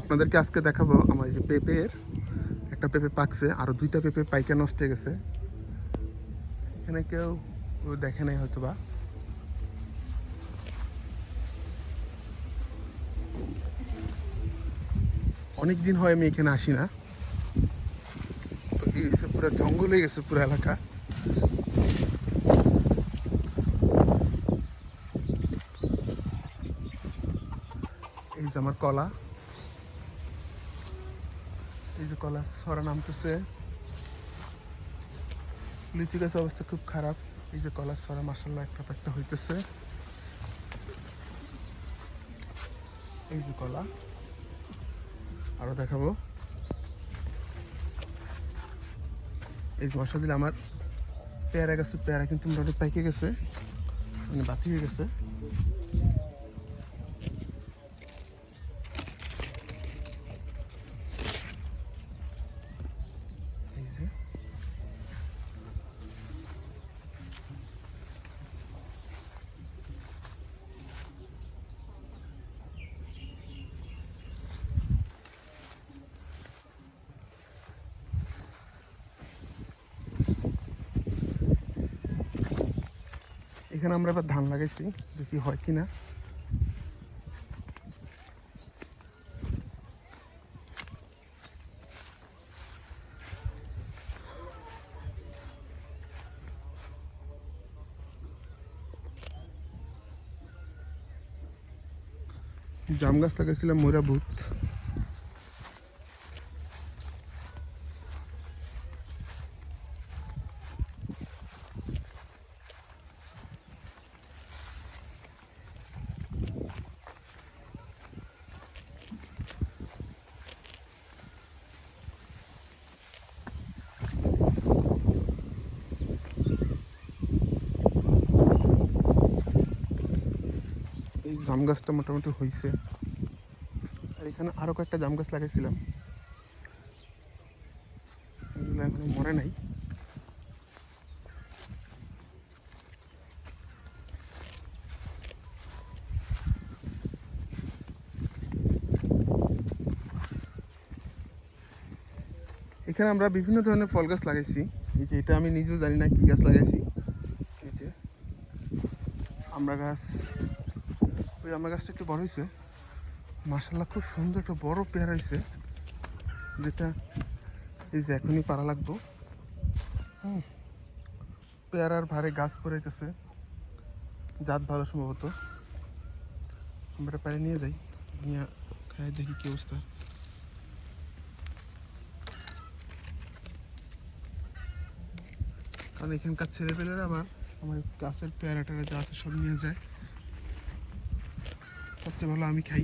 আপনাদেরকে আজকে দেখাবো আমার যে পেঁপের, একটা পেঁপে পাকছে, আরও দুইটা পেঁপে পাইকা নষ্ট হয়ে গেছে। এখানে কেউ দেখে নাই হয়তো বা অনেক দিন হয় আমি এখানে আসি না। তো এই পুরো জঙ্গল হয়ে গেছে, পুরো এলাকা। এই যে আমার কলা। এই যে কলা সরা নামতেছে। লিচু গাছের অবস্থা খুব খারাপ। এই যে কলা সরা মাসাল্লাহ একটা একটা হইতেছে। এই যে কলা। আরও দেখাবো। এই যে মশা দিলে আমার পেয়ারা গেছে পেয়ারা কিন্তু মোটামুটি পাইকে গেছে। মানে বাতি হয়ে গেছে এই যে এখানে আমরা এবার ধান লাগাইছি দেখি হয় কিনা। জাম গাছ লাগাইছিলাম ময়রা ভূত জাম গাছটা মোটামুটি হয়েছে আর এখানে আরও কয়েকটা জাম গাছ লাগাইছিলাম। এগুলো এখনও মরে নাই। এখানে আমরা বিভিন্ন ধরনের ফল গাছ লাগাইছি। এই যে এটা আমি নিজেও জানি না কি গাছ লাগাইছি। এই যে আমরা গাছ ওই আমার গাছটা একটু বড় হয়েছে মাসাল্লাহ খুব সুন্দর একটা বড় পেয়ারা হয়েছে যেটা এই যে এখনই পারা লাগবো। হুম, পেয়ারার ভারে গাছ পড়াইতেছে জাত ভালো সম্ভবত। আমরা পারে নিয়ে যাই। নিয়ে খাই, দেখি কি অবস্থা। কারণ এখানকার ছেলেপেলেরা আবার আমার গাছের পেয়ারা টেয়ারা যা আছে সব নিয়ে যায়। সবচেয়ে ভালো আমি খাই।